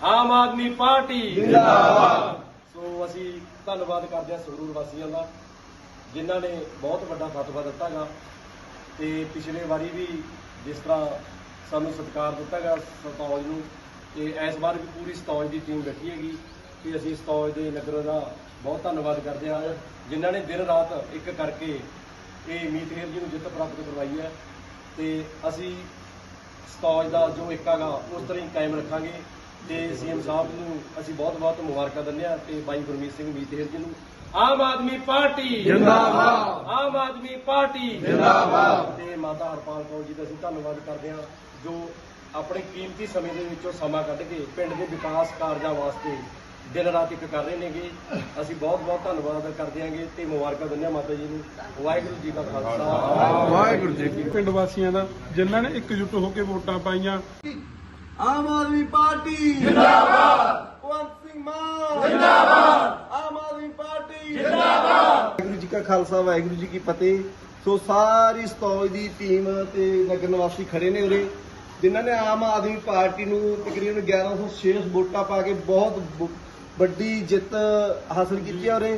ਆਮ Aadmi Party ਜ਼ਿੰਦਾਬਾਦ। ਸੋ ਅਸੀਂ ਧੰਨਵਾਦ ਕਰਦੇ ਹਾਂ ਸੰਗਰੂਰ ਵਾਸੀਆਂ ਦਾ ਜਿਨ੍ਹਾਂ ਨੇ ਬਹੁਤ ਵੱਡਾ ਫਤਵਾ ਦਿੱਤਾਗਾ ਤੇ ਪਿਛਲੇ ਵਾਰੀ ਵੀ ਜਿਸ ਤਰ੍ਹਾਂ ਸਾਨੂੰ ਸਤਿਕਾਰ ਦਿੱਤਾਗਾ ਸਤੌਜ ਨੂੰ ਤੇ ਇਸ ਵਾਰ ਵੀ ਪੂਰੀ ਸਤੌਜ ਦੀ ਟੀਮ ਬੈਠੀ ਹੈਗੀ ਤੇ ਅਸੀਂ ਸਤੌਜ ਦੇ ਨਗਰ ਦਾ ਬਹੁਤ ਧੰਨਵਾਦ ਕਰਦੇ ਹਾਂ ਜਿਨ੍ਹਾਂ ਨੇ ਦਿਨ ਰਾਤ ਇੱਕ ਕਰਕੇ ਇਹ ਮੀਤਹੇਰ ਜੀ ਨੂੰ ਜਿੱਤ ਪ੍ਰਾਪਤ ਕਰਵਾਈ ਹੈ ਤੇ ਅਸੀਂ ਸਤੌਜ ਦਾ ਜੋ ਇੱਕ ਹੈਗਾ ਉਸ ਤਰ੍ਹਾਂ ਹੀ ਕਾਇਮ ਰੱਖਾਂਗੇ ਤੇ ਸੀਐਮ ਸਾਹਿਬ ਨੂੰ ਅਸੀਂ ਬਹੁਤ ਬਹੁਤ ਮੁਬਾਰਕਾਂ ਦਿੰਦੇ ਹਾਂ ਤੇ ਬਾਈ ਗੁਰਮੀਤ ਸਿੰਘ ਮੀਤਹੇਰ ਜੀ ਨੂੰ। ਆਮ ਆਦਮੀ ਪਾਰਟੀ। ਜ਼ਿੰਦਾਬਾਦ। ਆਮ ਆਦਮੀ ਪਾਰਟੀ। ਜ਼ਿੰਦਾਬਾਦ। ਤੇ ਮਾਤਾ ਹਰਪਾਲ ਕੌਰ ਜੀ ਦਾ ਅਸੀਂ ਧੰਨਵਾਦ ਕਰਦੇ ਹਾਂ ਜੋ ਆਪਣੇ ਕੀਮਤੀ ਸਮੇਂ ਦੇ ਵਿੱਚੋਂ ਸਮਾਂ ਕੱਢ ਕੇ ਪਿੰਡ ਦੇ ਵਿਕਾਸ ਕਾਰਜਾਂ ਵਾਸਤੇ ਦਿਨ ਰਾਤ ਇੱਕ ਕਰ ਰਹੇ ਨੇਗੇ। ਅਸੀਂ ਬਹੁਤ ਬਹੁਤ ਧੰਨਵਾਦ ਕਰਦੇ ਹਾਂਗੇ ਤੇ ਮੁਬਾਰਕਾਂ ਦਿੰਦੇ ਹਾਂ ਮਾਤਾ ਜੀ ਨੂੰ। ਵਾਹਿਗੁਰੂ ਜੀ ਕਾ ਖਾਲਸਾ। ਵਾਹਿਗੁਰੂ ਜੀ ਕੀ ਪਿੰਡ ਵਾਸੀਆਂ ਦਾ ਜਿਨ੍ਹਾਂ ਨੇ ਇਕਜੁੱਟ ਹੋ ਕੇ ਵੋਟਾਂ ਪਾਈਆਂ। ਆਮ ਆਦਮੀ ਪਾਰਟੀ। ਜਿੰਦਾਬਾਦ। ਕੁਲਵੰਤ ਸਿੰਘ ਮਾਨ। ਜਿੰਦਾਬਾਦ। ਆਮ ਆਦਮੀ ਪਾਰਟੀ। ਜਿੰਦਾਬਾਦ। ਵਾਹਿਗੁਰੂ ਜੀ ਕਾ ਖਾਲਸਾ ਵਾਹਿਗੁਰੂ ਜੀ ਕੀ ਫਤਿਹ। ਸੋ ਸਾਰੀ ਸਤੌਜ ਦੀ ਟੀਮ ਤੇ ਨਗਰ ਨਿਵਾਸੀ ਖੜੇ ਨੇ ਉਰੇ ਜਿਨ੍ਹਾਂ ਨੇ ਆਮ ਆਦਮੀ ਪਾਰਟੀ ਨੂੰ ਤਕਰੀਬਨ 1106 ਵੋਟਾਂ ਪਾ ਕੇ ਬਹੁਤ ਵੱਡੀ ਜਿੱਤ ਹਾਸਲ ਕੀਤੀ ਹੈ ਉਰੇ।